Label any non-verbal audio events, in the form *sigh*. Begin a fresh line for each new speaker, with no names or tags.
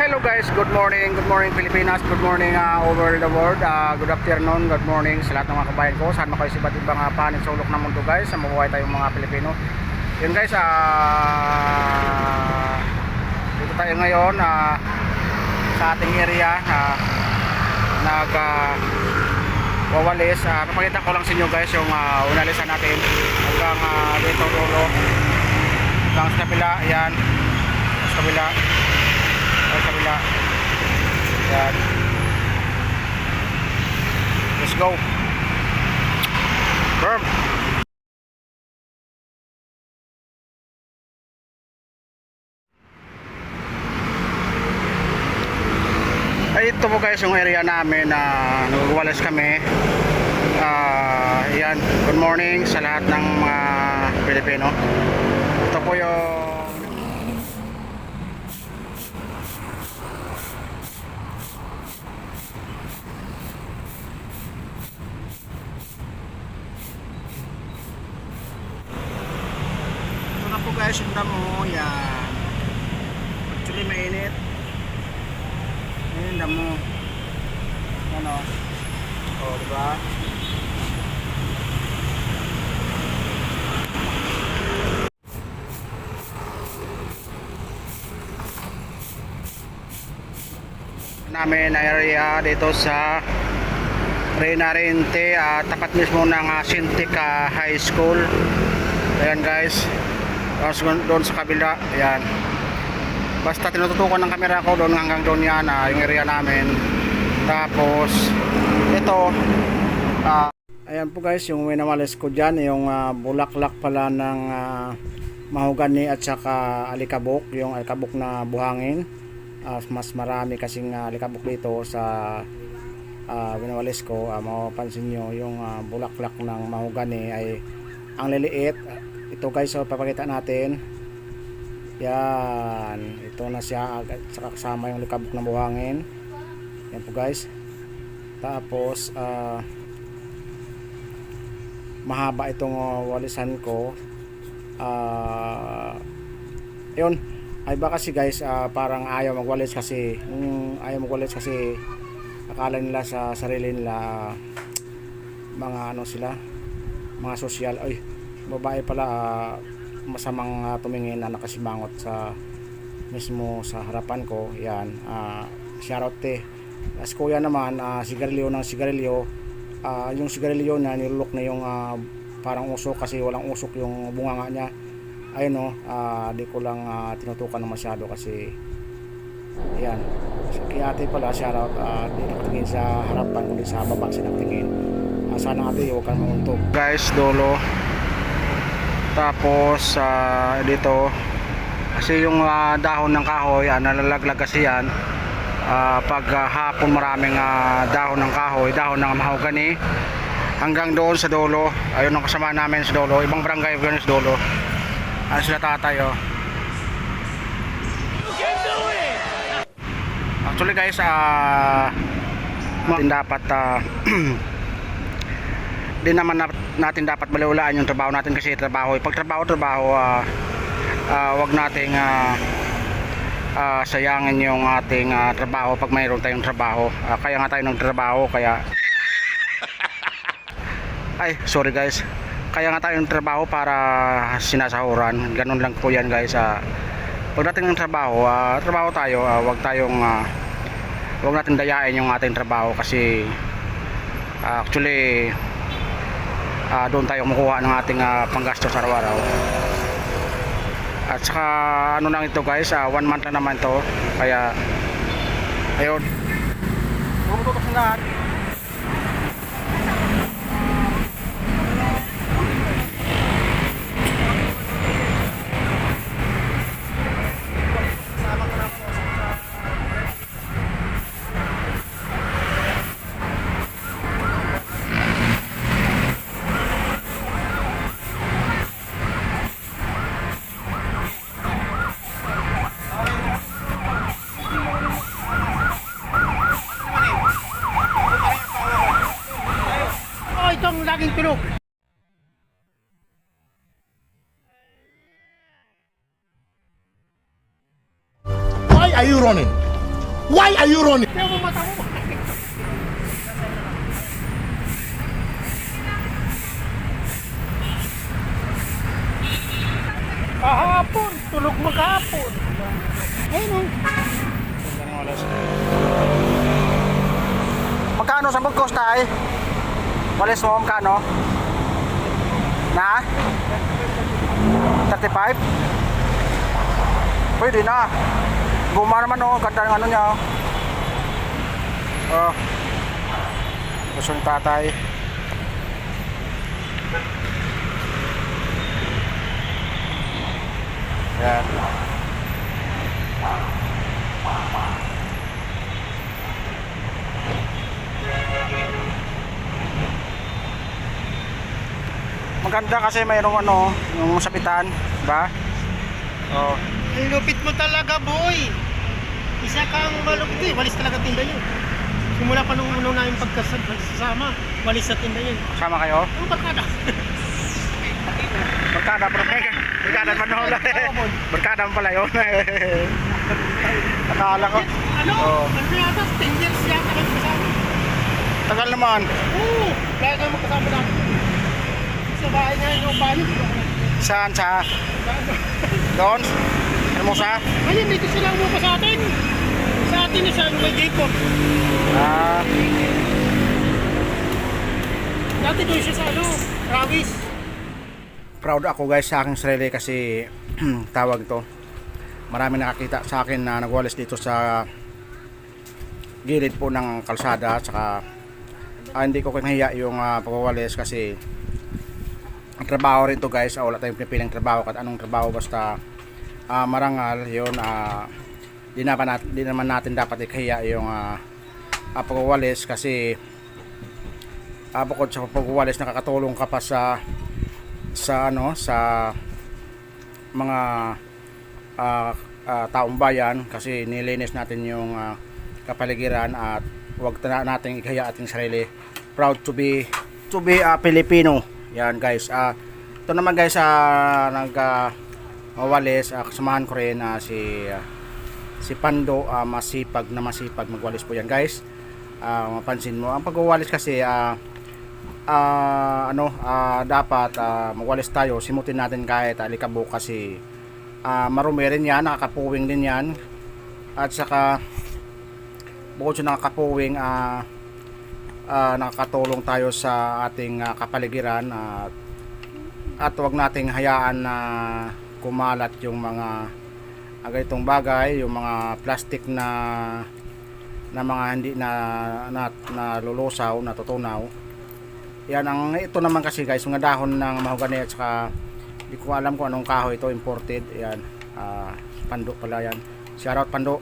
hello guys, good morning, good morning Pilipinas, good morning uh, over the world, uh, good afternoon, good morning sa lahat ng mga kabayan ko, saan mo kayo ibang uh, panig sulok ng mundo guys, sa mabuhay tayong mga Pilipino. Yun guys, ah dito tayo ngayon uh, sa ating area, uh, nag uh, wawalis, uh, papakita ko lang sa inyo guys yung uh, unalisan natin. Hanggang uh, dito dulo, hanggang sa kabila, yan, sa kabila ay kabila yan. Let's go. Berm. Ay ito po guys yung area namin na nagwawalas kami. Ah, yan. Good morning sa lahat ng mga Pilipino. Ito po yung Ito na po guys yung damo. Yan. Actually mainit. Yan yung damo. Yan o. O, oh, diba? namin area dito sa Reyna Rente ah, tapat mismo ng uh, Sintic ah, High School ayan guys tapos doon sa kabila ayan. Basta tinututukan ng camera ko doon hanggang doon yan ah, yung area namin. Tapos ito ah, ayan po guys yung minamalis ko dyan yung ah, bulaklak pala ng ah, mahogani at saka alikabok yung alikabok na buhangin. Ah, mas marami kasing ah, alikabok dito sa uh, winawalis ko. Uh, mapapansin nyo yung ah, bulaklak ng mahogani ay ang liliit ito guys so papakita natin. Yan. Ito na siya agad saka kasama yung likabok ng buhangin. Yan po guys. Tapos ah, mahaba itong ah, walisan ko. Ah yun. Ay ba kasi guys ah, parang ayaw magwalis kasi yung ayaw magwalis kasi akala nila sa sarili nila ah, mga ano sila mga sosyal ay babae pala ah, masamang ah, tumingin na nakasimangot sa mismo sa harapan ko. Yan uh, shoutout te as kuya naman ah, sigarilyo ng sigarilyo. Ah, yung sigarilyo na nilulok na yung ah, parang usok kasi walang usok yung bunganga niya. Ayun no ah, di ko lang ah, tinutukan ng masyado kasi yan. Sa kiyate pala shoutout uh, di nakatingin sa harapan kundi sa baba siya nakatingin. Uh, sana ate huwag kang mauntog guys dolo tapos ah, dito kasi yung ah, dahon ng kahoy ah, nalalaglag kasi yan. Ah, pag ah, hapon maraming ah, dahon ng kahoy dahon ng mahogani hanggang doon sa dolo ayun ang kasama namin sa dolo ibang barangay yun sa dolo. Ano sila tatay oh. Actually guys natin *clears throat* dapat ah, *clears throat* di naman na- natin dapat baliwlaan yung trabaho natin kasi trabaho. Pag trabaho trabaho ah ah, wag nating ah, ah, sayangin yung ating ah, trabaho pag mayroon tayong trabaho. Ah, kaya nga tayo nagtrabaho kaya *laughs* ay sorry guys. Kaya nga tayo nagtrabaho para sinasahuran. Ganun lang po yan guys ah. Pagdating ng trabaho ah, trabaho tayo ah, wag tayong ah, wag natin dayain yung ating trabaho kasi ah, actually ah, doon tayo kumukuha ng ating ah, panggastos araw-araw. At saka ano lang ito guys ah, one month lang naman to kaya ayun. Pumututok ng lahat oh itong laging tulog
Why are you running? Why are you running?
Kahapon, tulog mo kahapon. Ayun.
Magkano sa Bugkos tay? Walis mo, magkano? Na? 35? Pwede na. Guma naman oh, ganda ng ano niya oh. Oh. Gusto ni tatay. Yan. Maganda kasi mayroong ano, yung sapitan, ba? Oh.
Ang lupit mo talaga, boy. Isa kang malupit eh. Walis talaga tinda yun. Simula pa nung unang namin pagkasama, walis sa tinda yun.
Sama kayo?
Ang barkada. *laughs*
Barkada pero barkada pa noon. Barkada mo pala yun. *laughs* Akala ko.
Ano?
Oo.
Ano yata? 10 years yata kasama.
Tagal naman.
Oo. Kaya kami magkasama natin. Sa bahay niya yung bahay.
Saan sa doon? Hermosa?
Ayun, dito sila umupa sa atin. Sa atin na yung may Jacob.
Ah,
Dati doon siya sa ano, Rawis.
proud ako guys sa aking sarili kasi *clears throat* tawag to. Marami nakakita sa akin na nagwalis dito sa gilid po ng kalsada saka ah, hindi ko kinahiya yung uh, pagwawalis kasi ang trabaho rin to guys ah, wala tayong pinipiling trabaho kahit anong trabaho basta ah, marangal yun ah, di, natin, di naman natin dapat ikahiya yung uh, pagwawalis kasi ah, bukod sa pagwawalis nakakatulong ka pa sa sa ano sa mga ah, ah, taong bayan kasi nilinis natin yung ah, kapaligiran at huwag na nating ikaya ating sarili. Proud to be to be a Filipino yan guys. Ah ito naman guys ah nag ah, walis ah, kasamahan ko rin ah, si ah, si Pando ah, masipag na masipag. Magwalis po yan guys. Ah, mapansin mo. Ang pagwawalis kasi ah ah, ano ah, dapat ah, magwalis tayo. Simutin natin kahit alikabok kasi ah, marumi rin yan. Nakakapuwing din yan. At saka bukod sa nakakapuwing ah, ah, nakakatulong tayo sa ating ah, kapaligiran at at wag nating hayaan na kumalat yung mga ah, ganitong bagay yung mga plastic na na mga hindi na na, na lulusaw, natutunaw yan ang ito naman kasi guys, mga dahon ng mahogany at saka hindi ko alam kung anong kahoy ito, imported. Yan. ah pando pala yan. Shout out pando.